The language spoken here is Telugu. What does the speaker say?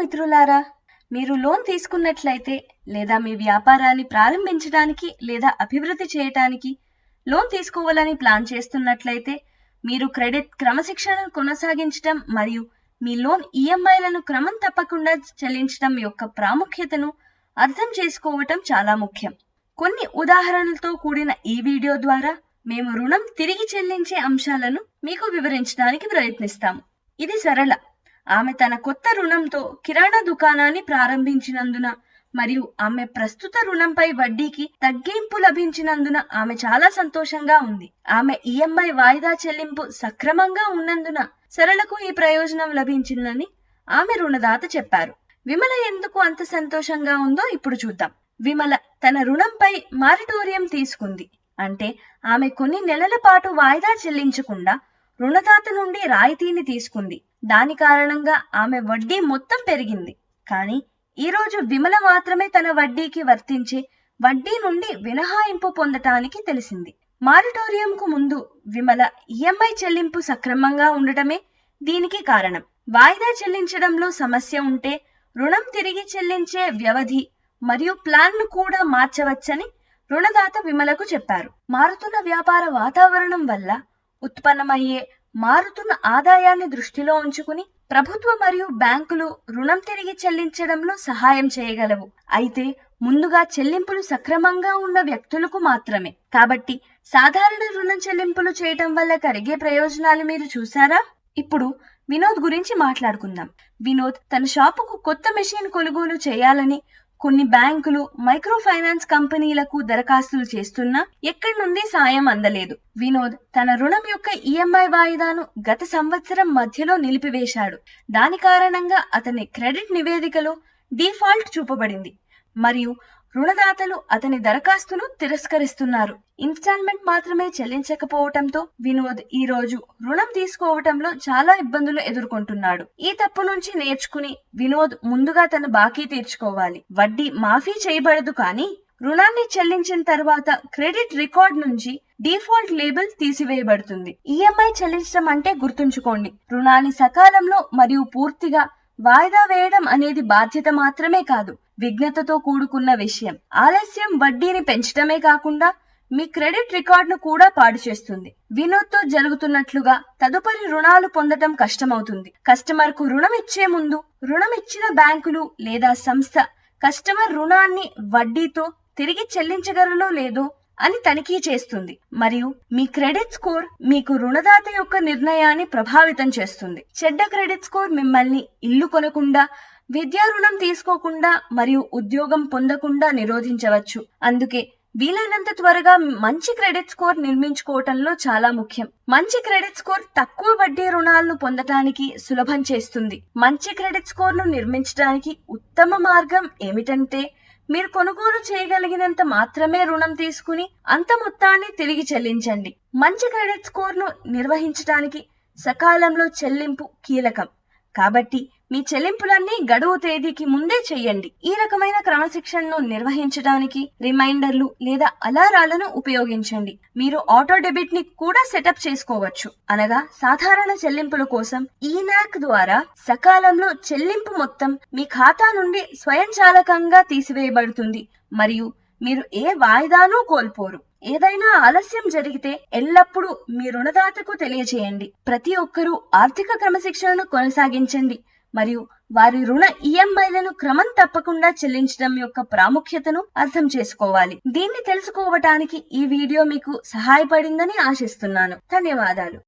మిత్రులారా మీరు లోన్ తీసుకున్నట్లయితే లేదా మీ వ్యాపారాన్ని ప్రారంభించడానికి లేదా అభివృద్ధి చేయటానికి లోన్ తీసుకోవాలని ప్లాన్ చేస్తున్నట్లయితే మీరు క్రెడిట్ క్రమశిక్షణను కొనసాగించడం మరియు మీ లోన్ ఈఎంఐలను క్రమం తప్పకుండా చెల్లించడం యొక్క ప్రాముఖ్యతను అర్థం చేసుకోవటం చాలా ముఖ్యం. కొన్ని ఉదాహరణలతో కూడిన ఈ వీడియో ద్వారా మేము రుణం తిరిగి చెల్లించే అంశాలను మీకు వివరించడానికి ప్రయత్నిస్తాము. ఇది సరళ ఆమె తన కొత్త రుణంతో కిరాణా దుకాణాన్ని ప్రారంభించినందున మరియు ఆమె ప్రస్తుత రుణంపై వడ్డీకి తగ్గింపు లభించినందున ఆమె చాలా సంతోషంగా ఉంది. ఆమె ఈఎంఐ వాయిదా చెల్లింపు సక్రమంగా ఉన్నందున సరళకు ఈ ప్రయోజనం లభించిందని ఆమె రుణదాత చెప్పారు. విమల ఎందుకు అంత సంతోషంగా ఉందో ఇప్పుడు చూద్దాం. విమల తన రుణంపై మారిటోరియం తీసుకుంది. అంటే ఆమె కొన్ని నెలల పాటు వాయిదా చెల్లించకుండా రుణదాత నుండి రాయితీని తీసుకుంది. దాని కారణంగా ఆమె వడ్డీ మొత్తం పెరిగింది. కానీ ఈ రోజు విమల మాత్రమే తన వడ్డీకి వర్తించే వడ్డీ నుండి మినహాయింపు పొందటానికి తెలిసింది. మారిటోరియంకు ముందు విమల ఈఎంఐ చెల్లింపు సక్రమంగా ఉండటమే దీనికి కారణం. వాయిదా చెల్లించడంలో సమస్య ఉంటే రుణం తిరిగి చెల్లించే వ్యవధి మరియు ప్లాన్ను కూడా మార్చవచ్చని రుణదాత విమలకు చెప్పారు. మారుతున్న వ్యాపార వాతావరణం వల్ల ఉత్పన్నమయ్యే మారుతున్న ఆదాయాన్ని దృష్టిలో ఉంచుకుని ప్రభుత్వ మరియు బ్యాంకులు రుణం తిరిగి చెల్లించడంలో సహాయం చేయగలవు. అయితే ముందుగా చెల్లింపులు సక్రమంగా ఉన్న వ్యక్తులకు మాత్రమే. కాబట్టి సాధారణ రుణం చెల్లింపులు చేయటం వల్ల కలిగే ప్రయోజనాలు మీరు చూసారా ఇప్పుడు వినోద్ గురించి మాట్లాడుకుందాం. వినోద్ తన షాపుకు కొత్త మెషిన్ కొనుగోలు చేయాలని కొన్ని బ్యాంకులు మైక్రో ఫైనాన్స్ కంపెనీలకు దరఖాస్తులు చేస్తున్నా ఎక్కడి నుండి సాయం అందలేదు. వినోద్ తన రుణం యొక్క ఈఎంఐ వాయిదాను గత సంవత్సరం మధ్యలో నిలిపివేశాడు. దాని కారణంగా అతని క్రెడిట్ నివేదికలో డిఫాల్ట్ చూపబడింది. మరియు రుణదాతలు అతని దరఖాస్తును తిరస్కరిస్తున్నారు. ఇన్స్టాల్మెంట్ మాత్రమే చెల్లించకపోవటంతో వినోద్ ఈ రోజు రుణం తీసుకోవటంలో చాలా ఇబ్బందులు ఎదుర్కొంటున్నాడు. ఈ తప్పు నుంచి నేర్చుకుని వినోద్ ముందుగా తన బాకీ తీర్చుకోవాలి. వడ్డీ మాఫీ చేయబడదు కానీ రుణాన్ని చెల్లించిన తర్వాత క్రెడిట్ రికార్డ్ నుంచి డిఫాల్ట్ లేబుల్ తీసివేయబడుతుంది. ఈఎంఐ చెల్లించడం అంటే గుర్తుంచుకోండి. రుణాన్ని సకాలంలో మరియు పూర్తిగా వాయిదా వేయడం అనేది బాధ్యత మాత్రమే కాదు విఘ్నతతో కూడుకున్న విషయం. ఆలస్యం వడ్డీని పెంచడమే కాకుండా మీ క్రెడిట్ రికార్డును కూడా పాడు చేస్తుంది. వినోద్తో జరుగుతున్నట్లుగా తదుపరి రుణాలు పొందటం కష్టమవుతుంది. కస్టమర్కు రుణం ఇచ్చే ముందు రుణం ఇచ్చిన బ్యాంకులు లేదా సంస్థ కస్టమర్ రుణాన్ని వడ్డీతో తిరిగి చెల్లించగలరో లేదో అని తనిఖీ చేస్తుంది. మరియు మీ క్రెడిట్ స్కోర్ మీకు రుణదాత యొక్క నిర్ణయాన్ని ప్రభావితం చేస్తుంది. చెడ్డ క్రెడిట్ స్కోర్ మిమ్మల్ని ఇల్లు కొనకుండా విద్యా రుణం తీసుకోకుండా మరియు ఉద్యోగం పొందకుండా నిరోధించవచ్చు. అందుకే వీలైనంత త్వరగా మంచి క్రెడిట్ స్కోర్ నిర్మించుకోవటంలో చాలా ముఖ్యం. మంచి క్రెడిట్ స్కోర్ తక్కువ వడ్డీ రుణాలను పొందటానికి సులభం చేస్తుంది. మంచి క్రెడిట్ స్కోర్ను నిర్మించడానికి ఉత్తమ మార్గం ఏమిటంటే మీరు కొనుగోలు చేయగలిగినంత మాత్రమే రుణం తీసుకుని అంత మొత్తాన్ని తిరిగి చెల్లించండి. మంచి క్రెడిట్ స్కోర్ను నిర్వహించడానికి సకాలంలో చెల్లింపు కీలకం. కాబట్టి మీ చెల్లింపులన్నీ గడువు తేదీకి ముందే చేయండి. ఈ రకమైన క్రమశిక్షణను నిర్వహించడానికి రిమైండర్లు లేదా అలారాలను ఉపయోగించండి. మీరు ఆటో డెబిట్ని కూడా సెటప్ చేసుకోవచ్చు. అనగా సాధారణ చెల్లింపుల కోసం ఈనాక్ ద్వారా సకాలంలో చెల్లింపు మొత్తం మీ ఖాతా నుండి స్వయంచాలకంగా తీసివేయబడుతుంది. మరియు మీరు ఏ వాయిదాను కోల్పోరు. ఏదైనా ఆలస్యం జరిగితే ఎల్లప్పుడూ మీ రుణదాతకు తెలియజేయండి. ప్రతి ఒక్కరూ ఆర్థిక క్రమశిక్షణను కొనసాగించండి. మరియు వారి రుణ ఈఎంఐలను క్రమం తప్పకుండా చెల్లించడం యొక్క ప్రాముఖ్యతను అర్థం చేసుకోవాలి. దీన్ని తెలుసుకోవటానికి ఈ వీడియో మీకు సహాయపడిందని ఆశిస్తున్నాను. ధన్యవాదాలు.